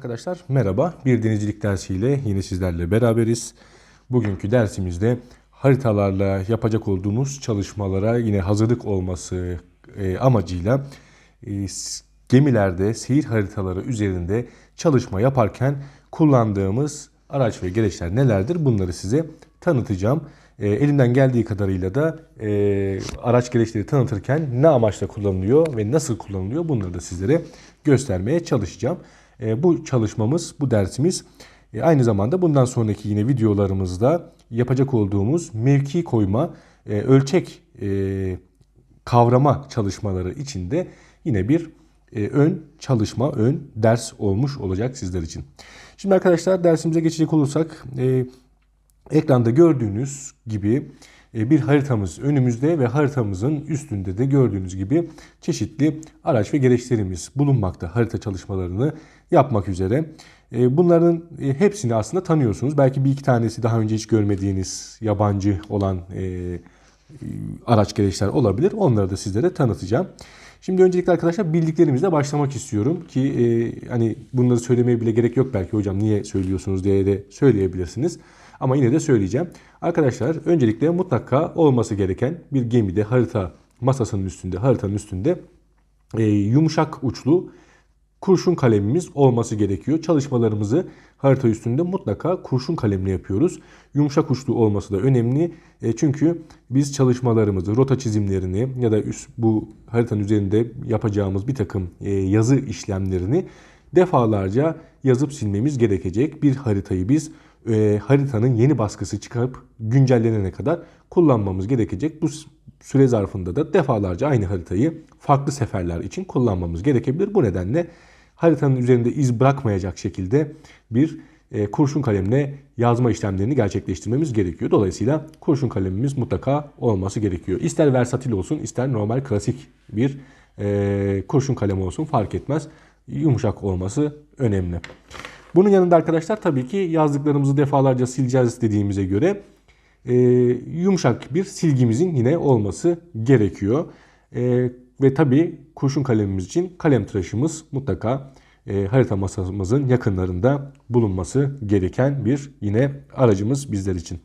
Arkadaşlar merhaba. Bir denizcilik dersiyle yine sizlerle beraberiz. Bugünkü dersimizde haritalarla yapacak olduğumuz çalışmalara yine hazırlık olması e, amacıyla e, gemilerde seyir haritaları üzerinde çalışma yaparken kullandığımız araç ve gereçler nelerdir bunları size tanıtacağım. E, elimden geldiği kadarıyla da araç gereçleri tanıtırken ne amaçla kullanılıyor ve nasıl kullanılıyor bunları da sizlere göstermeye çalışacağım. E, bu çalışmamız, bu dersimiz e, aynı zamanda bundan sonraki yine videolarımızda yapacak olduğumuz mevki koyma, e, ölçek kavrama çalışmaları içinde yine bir ön çalışma, ön ders olmuş olacak sizler için. Şimdi arkadaşlar dersimize geçecek olursak ekranda gördüğünüz gibi bir haritamız önümüzde ve haritamızın üstünde de gördüğünüz gibi çeşitli araç ve gereçlerimiz bulunmakta harita çalışmalarını yapmak üzere. E, Bunların e, hepsini aslında tanıyorsunuz. Belki bir iki tanesi daha önce hiç görmediğiniz yabancı olan e, araç gereçler olabilir. Onları da sizlere tanıtacağım. Şimdi öncelikle arkadaşlar bildiklerimizle başlamak istiyorum ki e, hani bunları söylemeye bile gerek yok belki hocam niye söylüyorsunuz diye de söyleyebilirsiniz. Ama yine de söyleyeceğim. Arkadaşlar öncelikle mutlaka olması gereken bir gemide harita masasının üstünde, haritanın üstünde e, yumuşak uçlu kurşun kalemimiz olması gerekiyor. Çalışmalarımızı harita üstünde mutlaka kurşun kalemle yapıyoruz. Yumuşak uçlu olması da önemli. E, çünkü biz çalışmalarımızı, rota çizimlerini ya da üst, bu haritanın üzerinde yapacağımız bir takım e, yazı işlemlerini defalarca yazıp silmemiz gerekecek. Bir haritayı biz e, haritanın yeni baskısı çıkarıp güncellenene kadar kullanmamız gerekecek. Bu süre zarfında da defalarca aynı haritayı farklı seferler için kullanmamız gerekebilir. Bu nedenle haritanın üzerinde iz bırakmayacak şekilde bir e, kurşun kalemle yazma işlemlerini gerçekleştirmemiz gerekiyor. Dolayısıyla kurşun kalemimiz mutlaka olması gerekiyor. İster versatil olsun ister normal klasik bir e, kurşun kalem olsun fark etmez. Yumuşak olması önemli. Bunun yanında arkadaşlar tabii ki yazdıklarımızı defalarca sileceğiz dediğimize göre e, yumuşak bir silgimizin yine olması gerekiyor. E, ve tabii kurşun kalemimiz için kalem tıraşımız mutlaka e, harita masamızın yakınlarında bulunması gereken bir yine aracımız bizler için.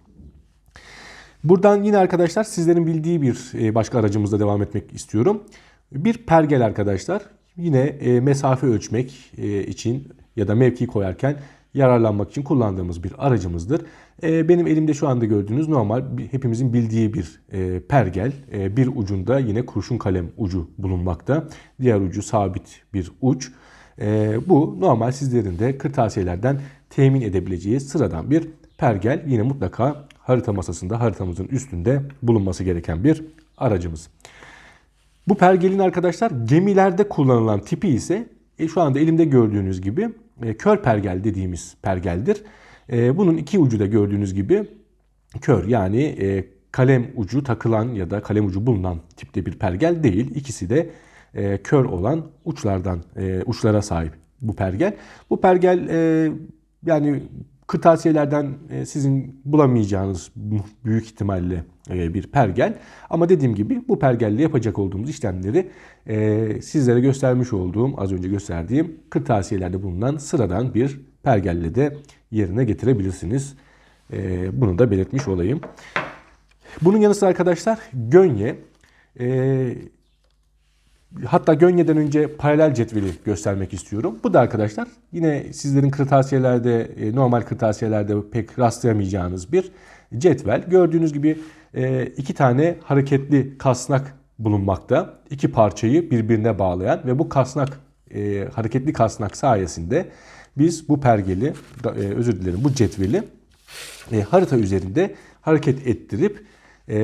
Buradan yine arkadaşlar sizlerin bildiği bir e, başka aracımızla devam etmek istiyorum. Bir pergel arkadaşlar. Yine e, mesafe ölçmek e, için ya da mevki koyarken yararlanmak için kullandığımız bir aracımızdır. E, Benim elimde şu anda gördüğünüz normal hepimizin bildiği bir e, pergel. E, Bir ucunda yine kurşun kalem ucu bulunmakta. Diğer ucu sabit bir uç. E, Bu normal sizlerin de kırtasiyelerden temin edebileceği sıradan bir pergel. Yine mutlaka harita masasında haritamızın üstünde bulunması gereken bir aracımız. Bu pergelin arkadaşlar gemilerde kullanılan tipi ise e, şu anda elimde gördüğünüz gibi e, kör pergel dediğimiz pergeldir. E, bunun iki ucu da gördüğünüz gibi kör yani e, kalem ucu takılan ya da kalem ucu bulunan tipte bir pergel değil. İkisi de e, kör olan uçlardan e, uçlara sahip bu pergel. Bu pergel yani kırtasiyelerden sizin bulamayacağınız büyük ihtimalle bir pergel. Ama dediğim gibi bu pergelle yapacak olduğumuz işlemleri sizlere göstermiş olduğum, az önce gösterdiğim kırtasiyelerde bulunan sıradan bir pergelle de yerine getirebilirsiniz. E, Bunu da belirtmiş olayım. Bunun yanı sıra arkadaşlar gönye. E, Hatta Gönye'den önce paralel cetveli göstermek istiyorum. Bu da arkadaşlar yine sizlerin kırtasiyelerde, e, normal kırtasiyelerde pek rastlayamayacağınız bir cetvel. Gördüğünüz gibi e, iki tane hareketli kasnak bulunmakta. İki parçayı birbirine bağlayan ve bu kasnak, e, hareketli kasnak sayesinde biz bu pergeli, e, özür dilerim bu cetveli e, harita üzerinde hareket ettirip e,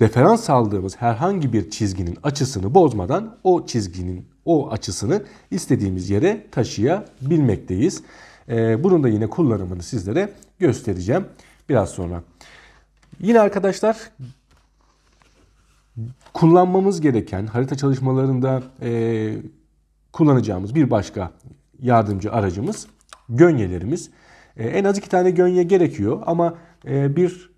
referans aldığımız herhangi bir çizginin açısını bozmadan o çizginin o açısını istediğimiz yere taşıyabilmekteyiz. Ee, bunun da yine kullanımını sizlere göstereceğim biraz sonra. Yine arkadaşlar kullanmamız gereken harita çalışmalarında e, kullanacağımız bir başka yardımcı aracımız gönyelerimiz. E, en az iki tane gönye gerekiyor ama e, bir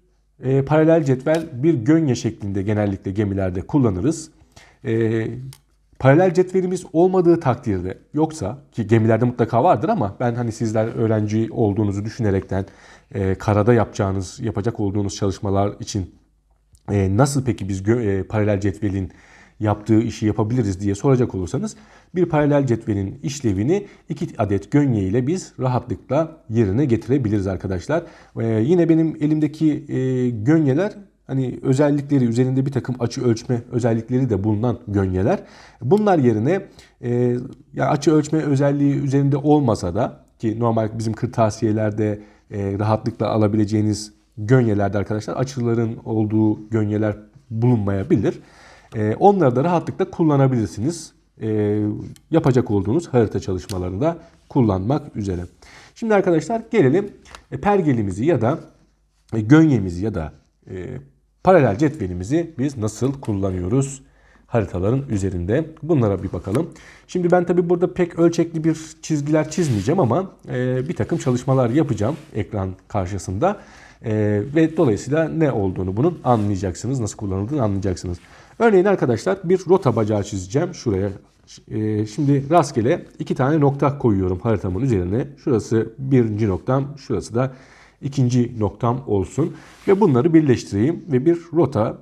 e, paralel cetvel bir gönye şeklinde genellikle gemilerde kullanırız. Paralel cetvelimiz olmadığı takdirde yoksa ki gemilerde mutlaka vardır ama ben hani sizler öğrenci olduğunuzu düşünerekten karada yapacağınız yapacak olduğunuz çalışmalar için nasıl peki biz paralel cetvelin yaptığı işi yapabiliriz diye soracak olursanız bir paralel cetvelin işlevini iki adet gönye ile biz rahatlıkla yerine getirebiliriz arkadaşlar. E, yine benim elimdeki e, gönyeler hani özellikleri üzerinde bir takım açı ölçme özellikleri de bulunan gönyeler. Bunlar yerine e, ya açı ölçme özelliği üzerinde olmasa da ki normal bizim kırtasiyelerde e, rahatlıkla alabileceğiniz gönyelerde arkadaşlar açıların olduğu gönyeler bulunmayabilir. E, onları da rahatlıkla kullanabilirsiniz. E, yapacak olduğunuz harita çalışmalarında kullanmak üzere. Şimdi arkadaşlar gelelim e, pergelimizi ya da e, gönyemizi ya da e, paralel cetvelimizi biz nasıl kullanıyoruz haritaların üzerinde. Bunlara bir bakalım. Şimdi ben tabi burada pek ölçekli bir çizgiler çizmeyeceğim ama bir takım çalışmalar yapacağım ekran karşısında. Ve dolayısıyla ne olduğunu bunun anlayacaksınız. Nasıl kullanıldığını anlayacaksınız. Örneğin arkadaşlar bir rota bacağı çizeceğim şuraya. E, şimdi rastgele iki tane nokta koyuyorum haritamın üzerine. Şurası birinci noktam, şurası da ikinci noktam olsun. Ve bunları birleştireyim ve bir rota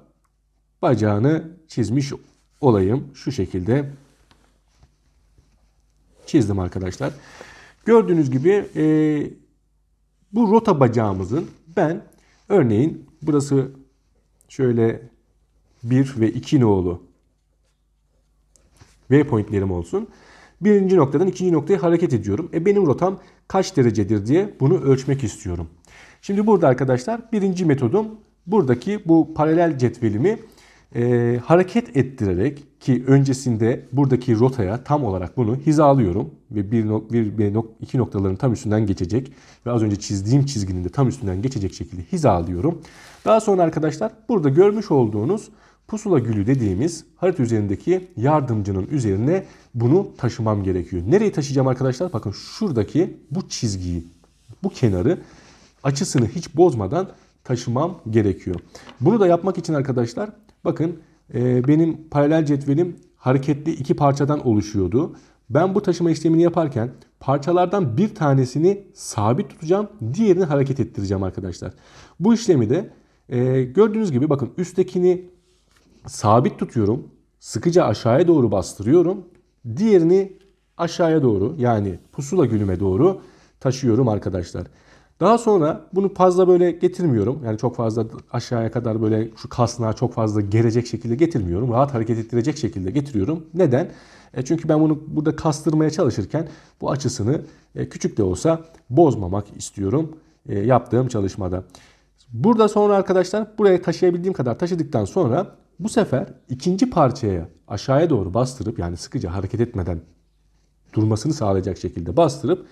bacağını çizmiş olayım. Şu şekilde çizdim arkadaşlar. Gördüğünüz gibi e, bu rota bacağımızın ben örneğin burası şöyle 1 ve 2 nolu waypointlerim olsun. Birinci noktadan ikinci noktaya hareket ediyorum. E benim rotam kaç derecedir diye bunu ölçmek istiyorum. Şimdi burada arkadaşlar birinci metodum buradaki bu paralel cetvelimi e, hareket ettirerek ki öncesinde buradaki rotaya tam olarak bunu hizalıyorum ve bir, nok bir, bir nok iki noktaların tam üstünden geçecek ve az önce çizdiğim çizginin de tam üstünden geçecek şekilde hizalıyorum. Daha sonra arkadaşlar burada görmüş olduğunuz pusula gülü dediğimiz harita üzerindeki yardımcının üzerine bunu taşımam gerekiyor. Nereye taşıyacağım arkadaşlar? Bakın şuradaki bu çizgiyi, bu kenarı açısını hiç bozmadan taşımam gerekiyor. Bunu da yapmak için arkadaşlar bakın e, benim paralel cetvelim hareketli iki parçadan oluşuyordu. Ben bu taşıma işlemini yaparken parçalardan bir tanesini sabit tutacağım, diğerini hareket ettireceğim arkadaşlar. Bu işlemi de e, gördüğünüz gibi bakın üsttekini sabit tutuyorum. Sıkıca aşağıya doğru bastırıyorum. Diğerini aşağıya doğru yani pusula gülüme doğru taşıyorum arkadaşlar. Daha sonra bunu fazla böyle getirmiyorum. Yani çok fazla aşağıya kadar böyle şu kasnağı çok fazla gelecek şekilde getirmiyorum. Rahat hareket ettirecek şekilde getiriyorum. Neden? E çünkü ben bunu burada kastırmaya çalışırken bu açısını e, küçük de olsa bozmamak istiyorum e, yaptığım çalışmada. Burada sonra arkadaşlar buraya taşıyabildiğim kadar taşıdıktan sonra bu sefer ikinci parçaya aşağıya doğru bastırıp yani sıkıca hareket etmeden durmasını sağlayacak şekilde bastırıp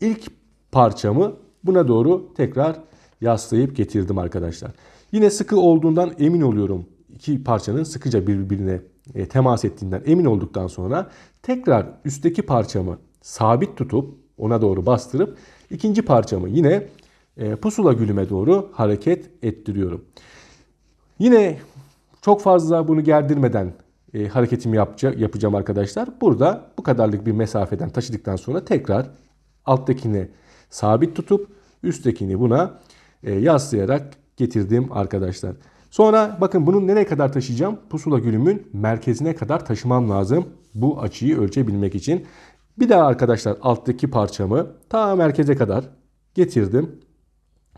ilk parçamı buna doğru tekrar yaslayıp getirdim arkadaşlar. Yine sıkı olduğundan emin oluyorum. İki parçanın sıkıca birbirine e, temas ettiğinden emin olduktan sonra tekrar üstteki parçamı sabit tutup ona doğru bastırıp ikinci parçamı yine e, pusula gülüme doğru hareket ettiriyorum. Yine çok fazla bunu gerdirmeden e, hareketimi yapacak, yapacağım arkadaşlar. Burada bu kadarlık bir mesafeden taşıdıktan sonra tekrar alttakini sabit tutup üsttekini buna e, yaslayarak getirdim arkadaşlar. Sonra bakın bunu nereye kadar taşıyacağım? Pusula gülümün merkezine kadar taşımam lazım bu açıyı ölçebilmek için. Bir daha arkadaşlar alttaki parçamı ta merkeze kadar getirdim.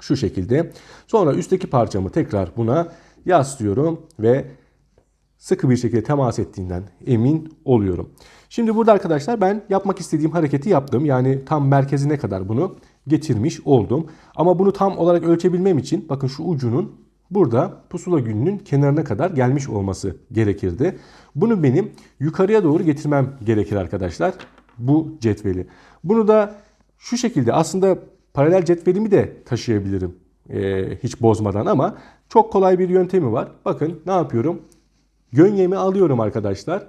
Şu şekilde. Sonra üstteki parçamı tekrar buna yaslıyorum ve sıkı bir şekilde temas ettiğinden emin oluyorum. Şimdi burada arkadaşlar ben yapmak istediğim hareketi yaptım. Yani tam merkezine kadar bunu getirmiş oldum. Ama bunu tam olarak ölçebilmem için bakın şu ucunun burada pusula gününün kenarına kadar gelmiş olması gerekirdi. Bunu benim yukarıya doğru getirmem gerekir arkadaşlar. Bu cetveli. Bunu da şu şekilde aslında paralel cetvelimi de taşıyabilirim. Ee, hiç bozmadan ama çok kolay bir yöntemi var. Bakın ne yapıyorum? Gönyemi alıyorum arkadaşlar.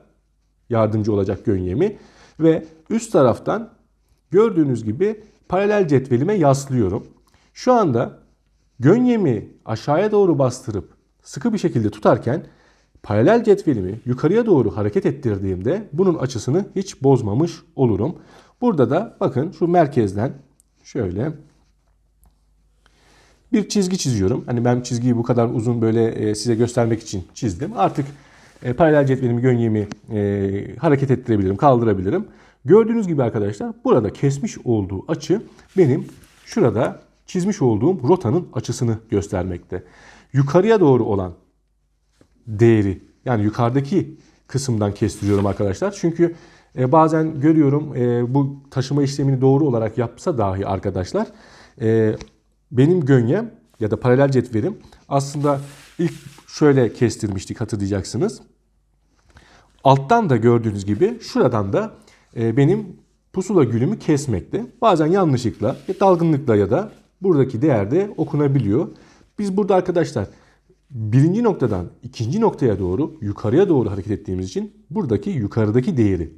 Yardımcı olacak gönyemi. Ve üst taraftan gördüğünüz gibi paralel cetvelime yaslıyorum. Şu anda gönyemi aşağıya doğru bastırıp sıkı bir şekilde tutarken paralel cetvelimi yukarıya doğru hareket ettirdiğimde bunun açısını hiç bozmamış olurum. Burada da bakın şu merkezden şöyle bir çizgi çiziyorum. Hani ben çizgiyi bu kadar uzun böyle e, size göstermek için çizdim. Artık e, paralel cetvelimi, gönyemi hareket ettirebilirim, kaldırabilirim. Gördüğünüz gibi arkadaşlar burada kesmiş olduğu açı benim şurada çizmiş olduğum rotanın açısını göstermekte. Yukarıya doğru olan değeri yani yukarıdaki kısımdan kestiriyorum arkadaşlar. Çünkü e, bazen görüyorum bu taşıma işlemini doğru olarak yapsa dahi arkadaşlar benim gönyem ya da paralel cetvelim aslında ilk şöyle kestirmiştik hatırlayacaksınız. Alttan da gördüğünüz gibi şuradan da e, benim pusula gülümü kesmekte. Bazen yanlışlıkla, ya dalgınlıkla ya da buradaki değerde okunabiliyor. Biz burada arkadaşlar birinci noktadan ikinci noktaya doğru yukarıya doğru hareket ettiğimiz için buradaki yukarıdaki değeri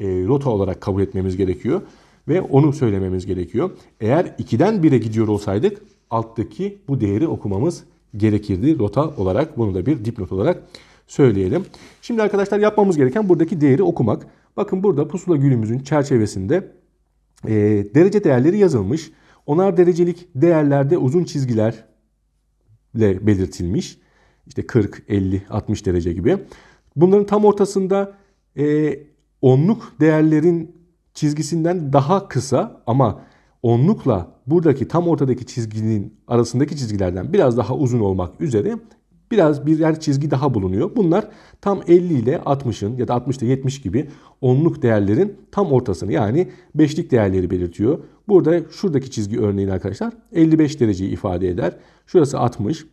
e, rota olarak kabul etmemiz gerekiyor ve onu söylememiz gerekiyor. Eğer 2'den 1'e gidiyor olsaydık alttaki bu değeri okumamız gerekirdi rota olarak. Bunu da bir dipnot olarak söyleyelim. Şimdi arkadaşlar yapmamız gereken buradaki değeri okumak. Bakın burada pusula gülümüzün çerçevesinde e, derece değerleri yazılmış. Onar derecelik değerlerde uzun çizgiler ile belirtilmiş. İşte 40, 50, 60 derece gibi. Bunların tam ortasında e, onluk değerlerin çizgisinden daha kısa ama onlukla buradaki tam ortadaki çizginin arasındaki çizgilerden biraz daha uzun olmak üzere biraz birer çizgi daha bulunuyor. Bunlar tam 50 ile 60'ın ya da 60 ile 70 gibi onluk değerlerin tam ortasını yani beşlik değerleri belirtiyor. Burada şuradaki çizgi örneğin arkadaşlar 55 dereceyi ifade eder. Şurası 60.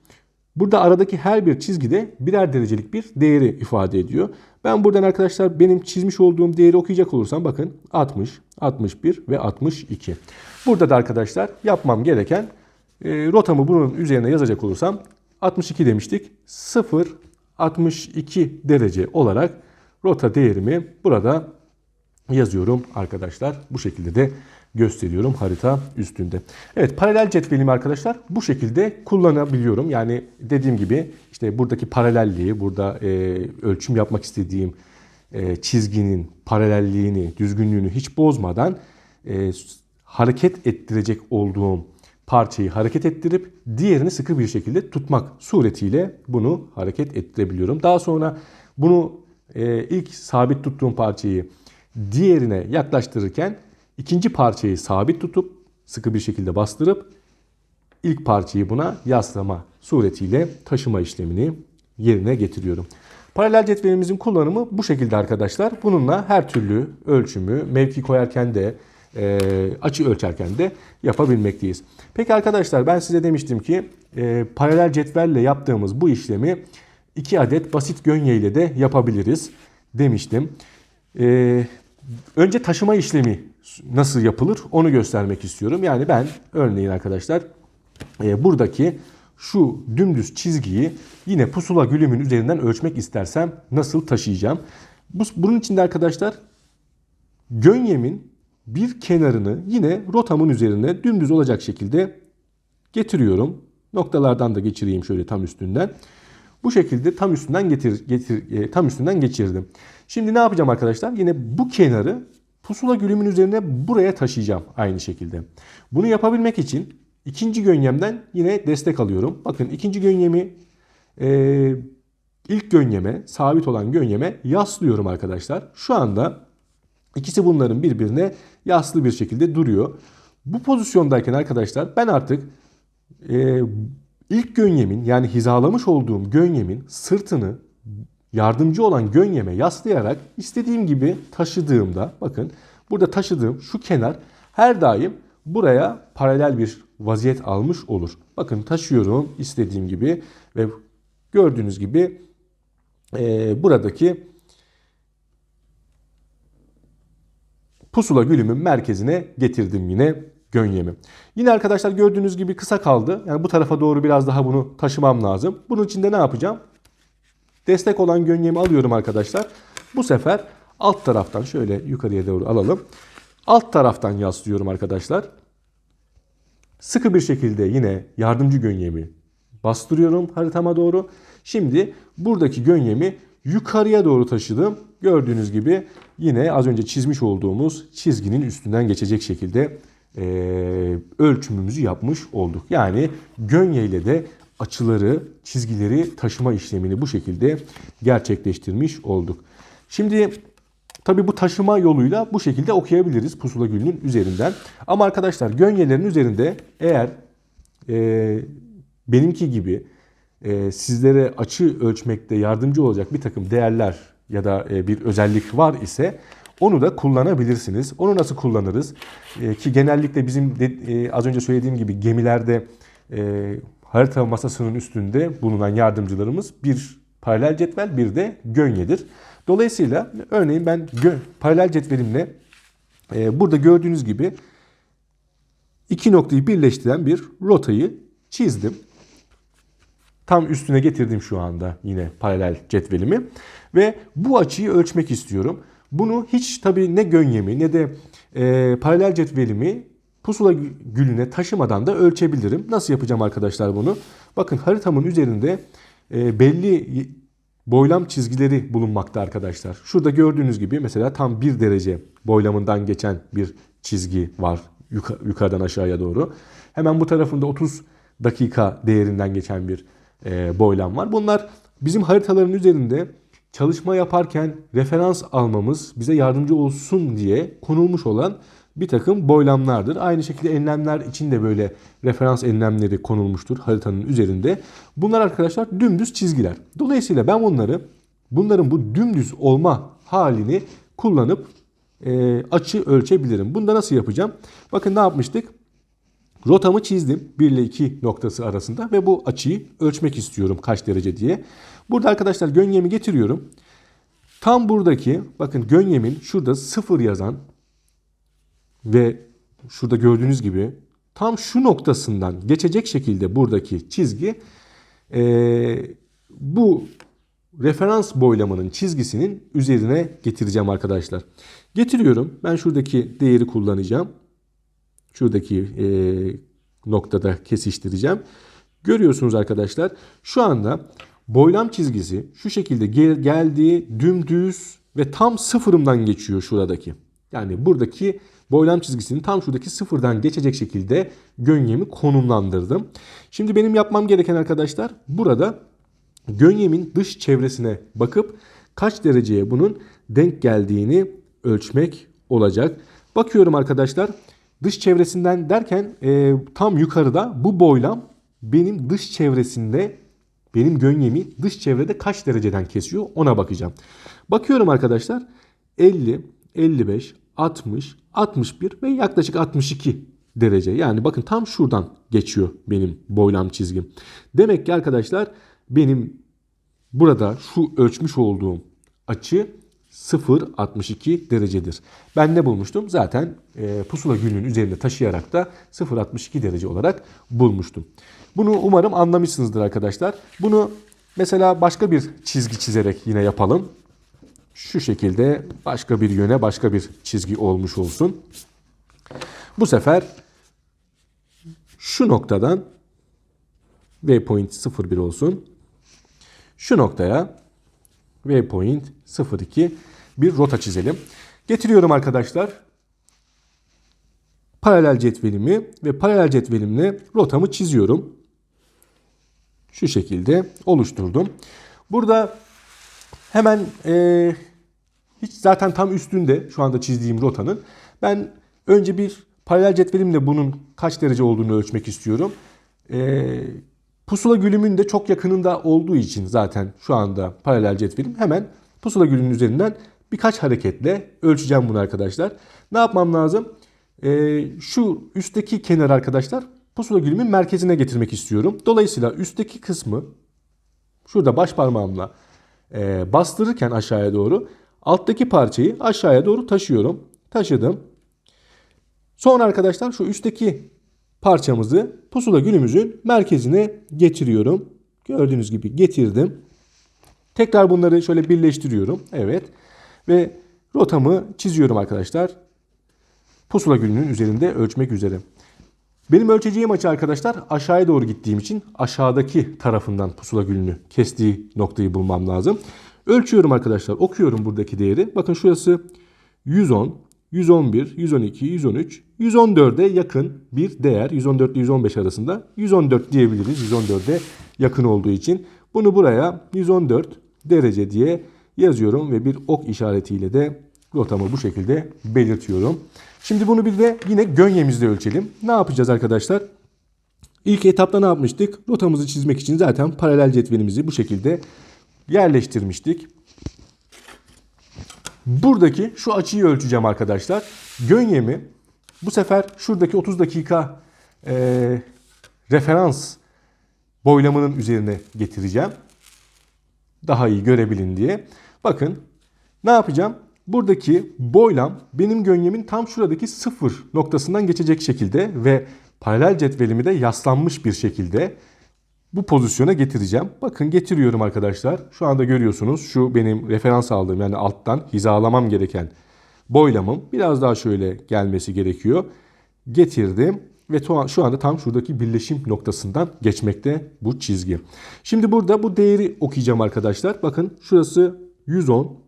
Burada aradaki her bir çizgide birer derecelik bir değeri ifade ediyor. Ben buradan arkadaşlar benim çizmiş olduğum değeri okuyacak olursam bakın 60, 61 ve 62. Burada da arkadaşlar yapmam gereken e, rotamı bunun üzerine yazacak olursam 62 demiştik. 0, 62 derece olarak rota değerimi burada yazıyorum arkadaşlar. Bu şekilde de gösteriyorum harita üstünde. Evet paralel cetvelimi arkadaşlar bu şekilde kullanabiliyorum. Yani dediğim gibi işte buradaki paralelliği, burada e, ölçüm yapmak istediğim e, çizginin paralelliğini, düzgünlüğünü hiç bozmadan e, hareket ettirecek olduğum parçayı hareket ettirip diğerini sıkı bir şekilde tutmak suretiyle bunu hareket ettirebiliyorum. Daha sonra bunu e, ilk sabit tuttuğum parçayı diğerine yaklaştırırken ikinci parçayı sabit tutup sıkı bir şekilde bastırıp ilk parçayı buna yaslama suretiyle taşıma işlemini yerine getiriyorum. Paralel cetvelimizin kullanımı bu şekilde arkadaşlar. Bununla her türlü ölçümü mevki koyarken de e, açı ölçerken de yapabilmekteyiz. Peki arkadaşlar ben size demiştim ki e, paralel cetvelle yaptığımız bu işlemi iki adet basit gönye ile de yapabiliriz demiştim. E, önce taşıma işlemi nasıl yapılır onu göstermek istiyorum. Yani ben örneğin arkadaşlar e, buradaki şu dümdüz çizgiyi yine pusula gülümün üzerinden ölçmek istersem nasıl taşıyacağım? Bu, bunun için de arkadaşlar gönyemin bir kenarını yine rotamın üzerine dümdüz olacak şekilde getiriyorum. Noktalardan da geçireyim şöyle tam üstünden. Bu şekilde tam üstünden getir, getir e, tam üstünden geçirdim. Şimdi ne yapacağım arkadaşlar? Yine bu kenarı pusula gülümün üzerine buraya taşıyacağım aynı şekilde. Bunu yapabilmek için ikinci gönyemden yine destek alıyorum. Bakın ikinci gönyemi e, ilk gönyeme sabit olan gönyeme yaslıyorum arkadaşlar. Şu anda ikisi bunların birbirine yaslı bir şekilde duruyor. Bu pozisyondayken arkadaşlar ben artık e, ilk gönyemin yani hizalamış olduğum gönyemin sırtını yardımcı olan gönyeme yaslayarak istediğim gibi taşıdığımda bakın burada taşıdığım şu kenar her daim buraya paralel bir vaziyet almış olur. Bakın taşıyorum istediğim gibi ve gördüğünüz gibi e, buradaki pusula gülümün merkezine getirdim yine gönyemi. Yine arkadaşlar gördüğünüz gibi kısa kaldı. Yani bu tarafa doğru biraz daha bunu taşımam lazım. Bunun için de ne yapacağım? Destek olan gönyemi alıyorum arkadaşlar. Bu sefer alt taraftan şöyle yukarıya doğru alalım. Alt taraftan yaslıyorum arkadaşlar. Sıkı bir şekilde yine yardımcı gönyemi bastırıyorum haritama doğru. Şimdi buradaki gönyemi yukarıya doğru taşıdım. Gördüğünüz gibi yine az önce çizmiş olduğumuz çizginin üstünden geçecek şekilde e, ölçümümüzü yapmış olduk. Yani gönye ile de açıları, çizgileri taşıma işlemini bu şekilde gerçekleştirmiş olduk. Şimdi tabi bu taşıma yoluyla bu şekilde okuyabiliriz pusula gülünün üzerinden. Ama arkadaşlar gönyelerin üzerinde eğer e, benimki gibi e, sizlere açı ölçmekte yardımcı olacak bir takım değerler ya da e, bir özellik var ise onu da kullanabilirsiniz. Onu nasıl kullanırız? E, ki genellikle bizim de, e, az önce söylediğim gibi gemilerde e, harita masasının üstünde bulunan yardımcılarımız bir paralel cetvel bir de gönyedir. Dolayısıyla örneğin ben gö- paralel cetvelimle e, burada gördüğünüz gibi iki noktayı birleştiren bir rotayı çizdim. Tam üstüne getirdim şu anda yine paralel cetvelimi. Ve bu açıyı ölçmek istiyorum. Bunu hiç tabii ne gönyemi ne de e, paralel cetvelimi pusula gülüne taşımadan da ölçebilirim. Nasıl yapacağım arkadaşlar bunu? Bakın haritamın üzerinde e, belli boylam çizgileri bulunmakta arkadaşlar. Şurada gördüğünüz gibi mesela tam 1 derece boylamından geçen bir çizgi var yukarıdan aşağıya doğru. Hemen bu tarafında 30 dakika değerinden geçen bir e, boylam var. Bunlar bizim haritaların üzerinde çalışma yaparken referans almamız bize yardımcı olsun diye konulmuş olan bir takım boylamlardır. Aynı şekilde enlemler için de böyle referans enlemleri konulmuştur haritanın üzerinde. Bunlar arkadaşlar dümdüz çizgiler. Dolayısıyla ben bunları bunların bu dümdüz olma halini kullanıp e, açı ölçebilirim. Bunda nasıl yapacağım? Bakın ne yapmıştık? Rotamı çizdim 1 ile 2 noktası arasında ve bu açıyı ölçmek istiyorum kaç derece diye. Burada arkadaşlar gönyemi getiriyorum. Tam buradaki bakın gönyemin şurada 0 yazan ve şurada gördüğünüz gibi tam şu noktasından geçecek şekilde buradaki çizgi e, bu referans boylamanın çizgisinin üzerine getireceğim arkadaşlar. Getiriyorum. Ben şuradaki değeri kullanacağım. Şuradaki e, noktada kesiştireceğim. Görüyorsunuz arkadaşlar. Şu anda boylam çizgisi şu şekilde gel geldiği dümdüz ve tam sıfırımdan geçiyor şuradaki. Yani buradaki boylam çizgisini tam şuradaki sıfırdan geçecek şekilde gönyemi konumlandırdım. Şimdi benim yapmam gereken arkadaşlar burada gönyemin dış çevresine bakıp kaç dereceye bunun denk geldiğini ölçmek olacak. Bakıyorum arkadaşlar dış çevresinden derken e, tam yukarıda bu boylam benim dış çevresinde benim gönyemi dış çevrede kaç dereceden kesiyor ona bakacağım. Bakıyorum arkadaşlar 50, 55, 60, 61 ve yaklaşık 62 derece. Yani bakın tam şuradan geçiyor benim boylam çizgim. Demek ki arkadaşlar benim burada şu ölçmüş olduğum açı 0.62 derecedir. Ben ne bulmuştum? Zaten e, pusula günlüğün üzerinde taşıyarak da 0.62 derece olarak bulmuştum. Bunu umarım anlamışsınızdır arkadaşlar. Bunu mesela başka bir çizgi çizerek yine yapalım. Şu şekilde başka bir yöne başka bir çizgi olmuş olsun. Bu sefer şu noktadan waypoint 01 olsun. Şu noktaya waypoint 02 bir rota çizelim. Getiriyorum arkadaşlar. Paralel cetvelimi ve paralel cetvelimle rotamı çiziyorum. Şu şekilde oluşturdum. Burada hemen e, hiç zaten tam üstünde şu anda çizdiğim rotanın ben önce bir paralel cetvelimle bunun kaç derece olduğunu ölçmek istiyorum. E, pusula gülümün de çok yakınında olduğu için zaten şu anda paralel cetvelim hemen pusula gülünün üzerinden birkaç hareketle ölçeceğim bunu arkadaşlar. Ne yapmam lazım? E, şu üstteki kenar arkadaşlar pusula gülümün merkezine getirmek istiyorum. Dolayısıyla üstteki kısmı şurada baş parmağımla e, bastırırken aşağıya doğru alttaki parçayı aşağıya doğru taşıyorum. Taşıdım. Sonra arkadaşlar şu üstteki parçamızı pusula gülümüzün merkezine getiriyorum. Gördüğünüz gibi getirdim. Tekrar bunları şöyle birleştiriyorum. Evet. Ve rotamı çiziyorum arkadaşlar. Pusula gülünün üzerinde ölçmek üzere. Benim ölçeceğim açı arkadaşlar aşağıya doğru gittiğim için aşağıdaki tarafından pusula gülünü kestiği noktayı bulmam lazım. Ölçüyorum arkadaşlar. Okuyorum buradaki değeri. Bakın şurası 110, 111, 112, 113, 114'e yakın bir değer. 114 ile 115 arasında. 114 diyebiliriz. 114'e yakın olduğu için. Bunu buraya 114 derece diye yazıyorum ve bir ok işaretiyle de rotamı bu şekilde belirtiyorum. Şimdi bunu bir de yine gönyemizde ölçelim. Ne yapacağız arkadaşlar? İlk etapta ne yapmıştık? Rotamızı çizmek için zaten paralel cetvelimizi bu şekilde yerleştirmiştik. Buradaki şu açıyı ölçeceğim arkadaşlar. Gönyemi bu sefer şuradaki 30 dakika e, referans boylamının üzerine getireceğim. Daha iyi görebilin diye. Bakın ne yapacağım? Buradaki boylam benim gönyemin tam şuradaki sıfır noktasından geçecek şekilde ve paralel cetvelimi de yaslanmış bir şekilde bu pozisyona getireceğim. Bakın getiriyorum arkadaşlar. Şu anda görüyorsunuz şu benim referans aldığım yani alttan hizalamam gereken boylamım. Biraz daha şöyle gelmesi gerekiyor. Getirdim ve şu anda tam şuradaki birleşim noktasından geçmekte bu çizgi. Şimdi burada bu değeri okuyacağım arkadaşlar. Bakın şurası 110,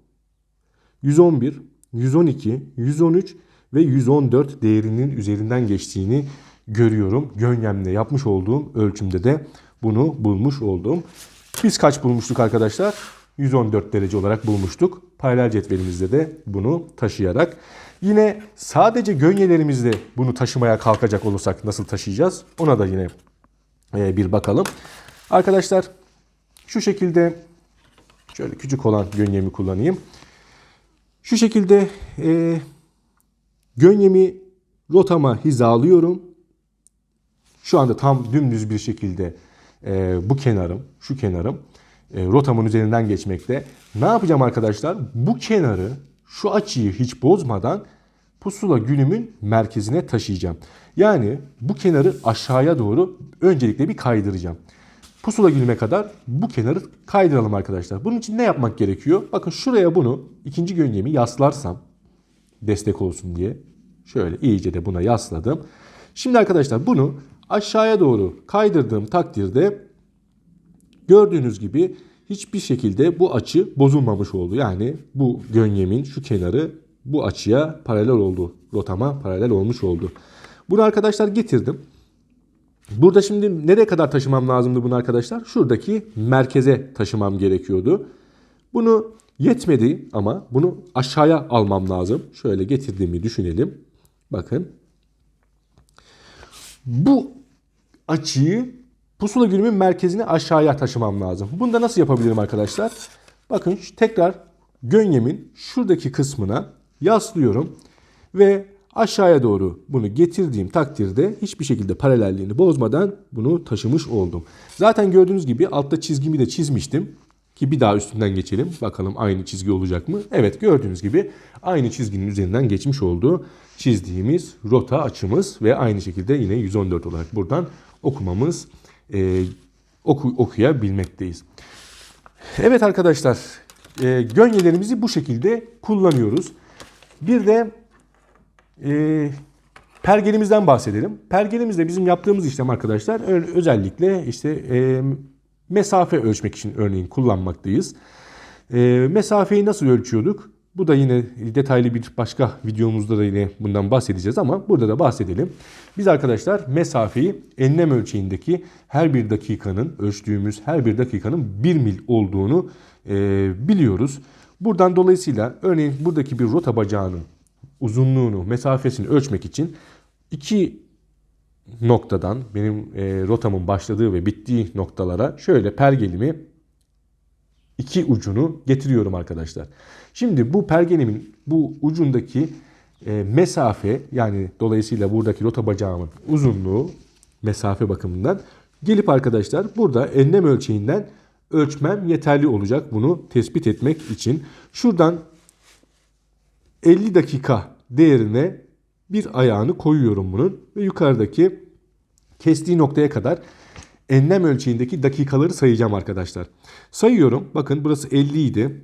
111, 112, 113 ve 114 değerinin üzerinden geçtiğini görüyorum. Gönyemle yapmış olduğum ölçümde de bunu bulmuş oldum. Biz kaç bulmuştuk arkadaşlar? 114 derece olarak bulmuştuk. Paralel cetvelimizde de bunu taşıyarak. Yine sadece gönyelerimizde bunu taşımaya kalkacak olursak nasıl taşıyacağız? Ona da yine e, bir bakalım. Arkadaşlar şu şekilde şöyle küçük olan gönyemi kullanayım. Şu şekilde e, gönyemi rotama hizalıyorum. Şu anda tam dümdüz bir şekilde e, bu kenarım, şu kenarım e, rotamın üzerinden geçmekte. Ne yapacağım arkadaşlar? Bu kenarı, şu açıyı hiç bozmadan pusula günümün merkezine taşıyacağım. Yani bu kenarı aşağıya doğru öncelikle bir kaydıracağım. Pusula günüme kadar bu kenarı kaydıralım arkadaşlar. Bunun için ne yapmak gerekiyor? Bakın şuraya bunu ikinci gönyemi yaslarsam destek olsun diye şöyle iyice de buna yasladım. Şimdi arkadaşlar bunu aşağıya doğru kaydırdığım takdirde gördüğünüz gibi hiçbir şekilde bu açı bozulmamış oldu. Yani bu gönyemin şu kenarı bu açıya paralel oldu. Rotama paralel olmuş oldu. Bunu arkadaşlar getirdim. Burada şimdi nereye kadar taşımam lazımdı bunu arkadaşlar? Şuradaki merkeze taşımam gerekiyordu. Bunu yetmedi ama bunu aşağıya almam lazım. Şöyle getirdiğimi düşünelim. Bakın. Bu açıyı pusula günümün merkezine aşağıya taşımam lazım. Bunu da nasıl yapabilirim arkadaşlar? Bakın tekrar gönyemin şuradaki kısmına yaslıyorum ve aşağıya doğru bunu getirdiğim takdirde hiçbir şekilde paralelliğini bozmadan bunu taşımış oldum. Zaten gördüğünüz gibi altta çizgimi de çizmiştim. Ki bir daha üstünden geçelim. Bakalım aynı çizgi olacak mı? Evet gördüğünüz gibi aynı çizginin üzerinden geçmiş olduğu çizdiğimiz rota açımız ve aynı şekilde yine 114 olarak buradan okumamız e, oku, okuyabilmekteyiz. Evet arkadaşlar e, gönyelerimizi bu şekilde kullanıyoruz. Bir de e, pergelimizden bahsedelim. Pergelimizde bizim yaptığımız işlem arkadaşlar özellikle işte e, mesafe ölçmek için örneğin kullanmaktayız. E, mesafeyi nasıl ölçüyorduk? Bu da yine detaylı bir başka videomuzda da yine bundan bahsedeceğiz ama burada da bahsedelim. Biz arkadaşlar mesafeyi enlem ölçeğindeki her bir dakikanın ölçtüğümüz her bir dakikanın 1 mil olduğunu e, biliyoruz. Buradan dolayısıyla örneğin buradaki bir rota bacağının uzunluğunu, mesafesini ölçmek için iki noktadan benim e, rotamın başladığı ve bittiği noktalara şöyle pergelimi iki ucunu getiriyorum arkadaşlar. Şimdi bu pergelimin bu ucundaki e, mesafe yani dolayısıyla buradaki rota bacağımın uzunluğu mesafe bakımından gelip arkadaşlar burada enlem ölçeğinden ölçmem yeterli olacak bunu tespit etmek için. Şuradan 50 dakika değerine bir ayağını koyuyorum bunun ve yukarıdaki kestiği noktaya kadar enlem ölçeğindeki dakikaları sayacağım arkadaşlar. Sayıyorum. Bakın burası 50 idi.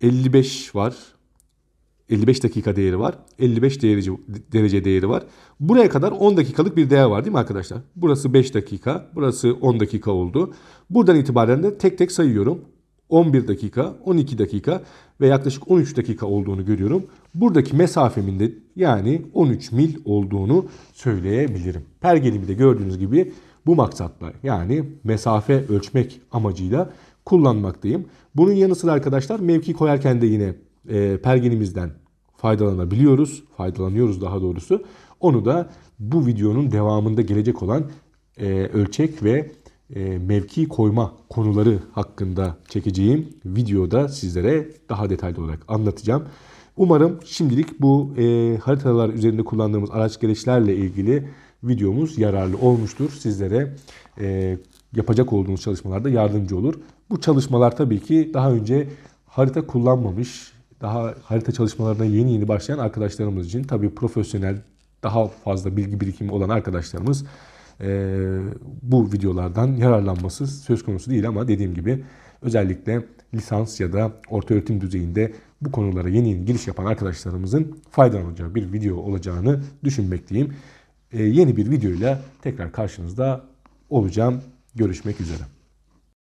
55 var. 55 dakika değeri var. 55 derece, derece değeri var. Buraya kadar 10 dakikalık bir değer var değil mi arkadaşlar? Burası 5 dakika, burası 10 dakika oldu. Buradan itibaren de tek tek sayıyorum. 11 dakika, 12 dakika ve yaklaşık 13 dakika olduğunu görüyorum. Buradaki mesafemin de yani 13 mil olduğunu söyleyebilirim. Pergelimi de gördüğünüz gibi bu maksatla yani mesafe ölçmek amacıyla kullanmaktayım. Bunun yanı sıra arkadaşlar mevki koyarken de yine e, pergenimizden faydalanabiliyoruz. Faydalanıyoruz daha doğrusu. Onu da bu videonun devamında gelecek olan e, ölçek ve e, mevki koyma konuları hakkında çekeceğim videoda sizlere daha detaylı olarak anlatacağım. Umarım şimdilik bu e, haritalar üzerinde kullandığımız araç gereçlerle ilgili videomuz yararlı olmuştur. Sizlere e, yapacak olduğunuz çalışmalarda yardımcı olur. Bu çalışmalar tabii ki daha önce harita kullanmamış, daha harita çalışmalarına yeni yeni başlayan arkadaşlarımız için tabii profesyonel, daha fazla bilgi birikimi olan arkadaşlarımız e, bu videolardan yararlanması söz konusu değil ama dediğim gibi özellikle lisans ya da orta öğretim düzeyinde bu konulara yeni yeni giriş yapan arkadaşlarımızın faydalanacağı bir video olacağını düşünmekteyim. E, yeni bir videoyla tekrar karşınızda olacağım. Görüşmek üzere.